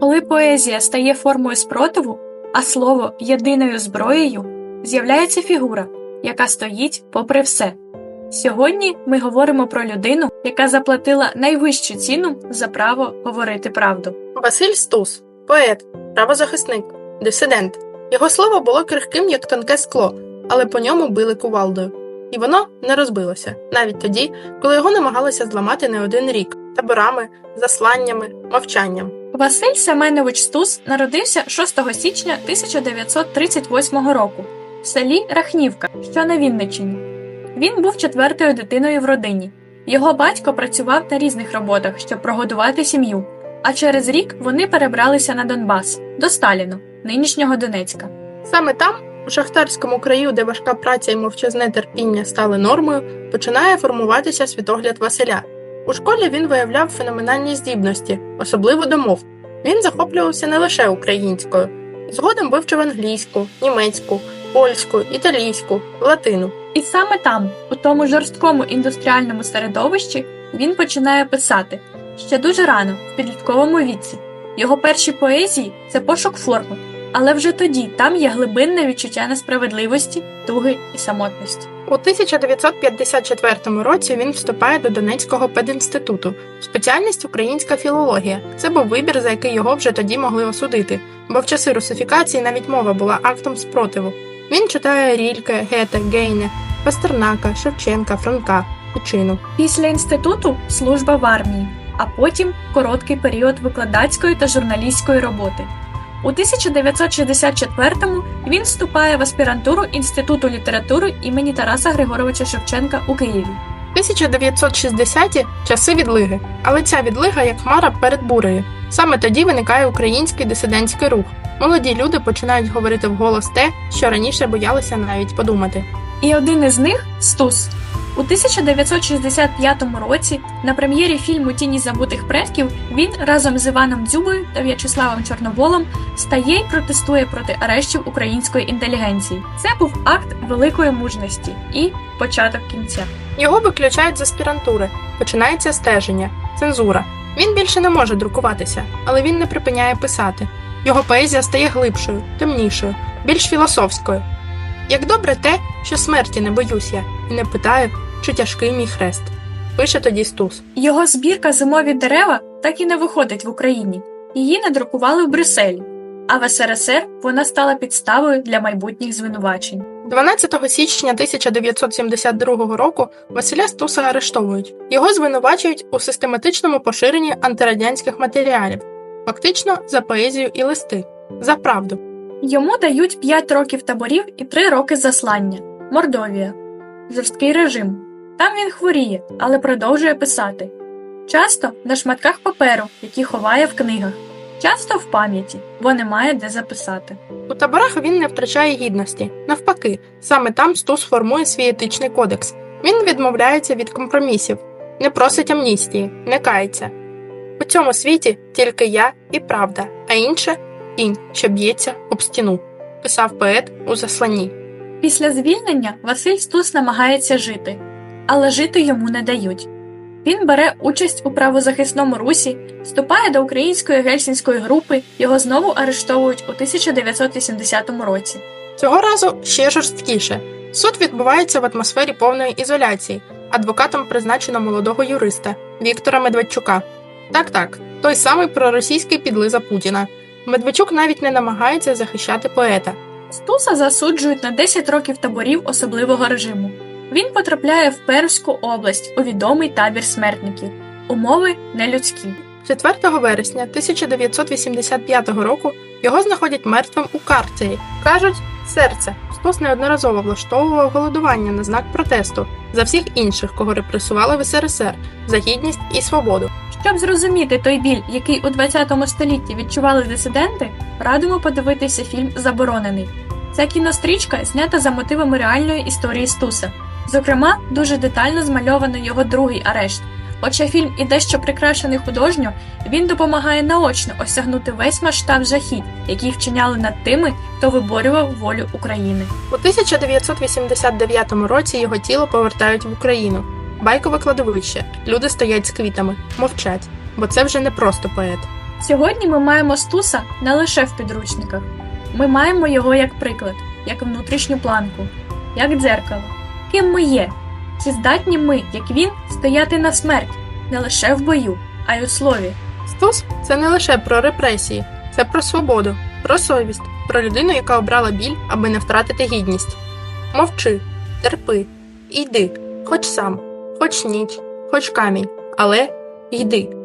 Коли поезія стає формою спротиву, а слово єдиною зброєю, з'являється фігура, яка стоїть попри все. Сьогодні ми говоримо про людину, яка заплатила найвищу ціну за право говорити правду. Василь Стус, поет, правозахисник, дисидент. Його слово було крихким, як тонке скло, але по ньому били кувалдою. І воно не розбилося, навіть тоді, коли його намагалися зламати не один рік таборами, засланнями, мовчанням. Василь Семенович Стус народився 6 січня 1938 року в селі Рахнівка, що на Вінниччині. Він був четвертою дитиною в родині. Його батько працював на різних роботах, щоб прогодувати сім'ю. А через рік вони перебралися на Донбас до Сталіну, нинішнього Донецька. Саме там, у шахтарському краю, де важка праця і мовчазне терпіння стали нормою, починає формуватися світогляд Василя. У школі він виявляв феноменальні здібності, особливо до мов. Він захоплювався не лише українською, згодом вивчив англійську, німецьку, польську, італійську, латину. І саме там, у тому жорсткому індустріальному середовищі, він починає писати ще дуже рано, в підлітковому віці. Його перші поезії це пошук форми, але вже тоді там є глибинне відчуття несправедливості, туги і самотності. У 1954 році він вступає до Донецького пединституту, спеціальність українська філологія. Це був вибір, за який його вже тоді могли осудити, бо в часи русифікації навіть мова була актом спротиву. Він читає Рільке, Гете, Гейне, Пастернака, Шевченка, Франка, Печину. Після інституту служба в армії, а потім короткий період викладацької та журналістської роботи. У 1964-му він вступає в аспірантуру Інституту літератури імені Тараса Григоровича Шевченка у Києві. 1960-ті часи відлиги, але ця відлига як хмара перед бурею. Саме тоді виникає український дисидентський рух. Молоді люди починають говорити вголос те, що раніше боялися навіть подумати. І один із них Стус. У 1965 році на прем'єрі фільму Тіні забутих предків він разом з Іваном Дзюбою та В'ячеславом Чорноволом стає й протестує проти арештів української інтелігенції. Це був акт великої мужності і початок кінця. Його виключають з аспірантури, починається стеження, цензура. Він більше не може друкуватися, але він не припиняє писати. Його поезія стає глибшою, темнішою, більш філософською. Як добре те, що смерті не боюсь я, і не питаю, чи тяжкий мій хрест. Пише тоді Стус. Його збірка Зимові дерева так і не виходить в Україні. Її надрукували в Брюсселі, а в СРСР вона стала підставою для майбутніх звинувачень. 12 січня 1972 року Василя Стуса арештовують. Його звинувачують у систематичному поширенні антирадянських матеріалів, фактично за поезію і листи, за правду. Йому дають 5 років таборів і 3 роки заслання. Мордовія. Жорсткий режим. Там він хворіє, але продовжує писати. Часто на шматках паперу, які ховає в книгах, часто в пам'яті, бо немає де записати. У таборах він не втрачає гідності. Навпаки, саме там Стус формує свій етичний кодекс. Він відмовляється від компромісів, не просить амністії, не кається. У цьому світі тільки я і правда, а інше тінь, що б'ється об стіну, писав поет у засланні. Після звільнення Василь Стус намагається жити, але жити йому не дають. Він бере участь у правозахисному русі, вступає до української гельсінської групи, його знову арештовують у 1980 році. Цього разу ще жорсткіше. Суд відбувається в атмосфері повної ізоляції. Адвокатом призначено молодого юриста Віктора Медведчука. Так, так, той самий проросійський підлиза Путіна. Медведчук навіть не намагається захищати поета. Стуса засуджують на 10 років таборів особливого режиму. Він потрапляє в Пермську область у відомий табір смертників. Умови нелюдські. 4 вересня 1985 року його знаходять мертвим у карцері. Кажуть, серце. Стус неодноразово влаштовував голодування на знак протесту за всіх інших, кого репресували в СРСР за гідність і свободу. Щоб зрозуміти той біль, який у 20 столітті відчували дисиденти, радимо подивитися фільм Заборонений. Ця кінострічка знята за мотивами реальної історії Стуса. Зокрема, дуже детально змальовано його другий арешт. Хоча фільм і дещо прикрашений художньо, він допомагає наочно осягнути весь масштаб жахіть, які вчиняли над тими, хто виборював волю України. У 1989 році його тіло повертають в Україну. Байкове кладовище. Люди стоять з квітами, мовчать, бо це вже не просто поет. Сьогодні ми маємо Стуса не лише в підручниках. Ми маємо його як приклад, як внутрішню планку, як дзеркало. Ким ми є? Чи здатні ми, як він, стояти на смерть не лише в бою, а й у слові? Стус це не лише про репресії, це про свободу, про совість, про людину, яка обрала біль, аби не втратити гідність. Мовчи, терпи, йди, хоч сам, хоч ніч, хоч камінь, але йди.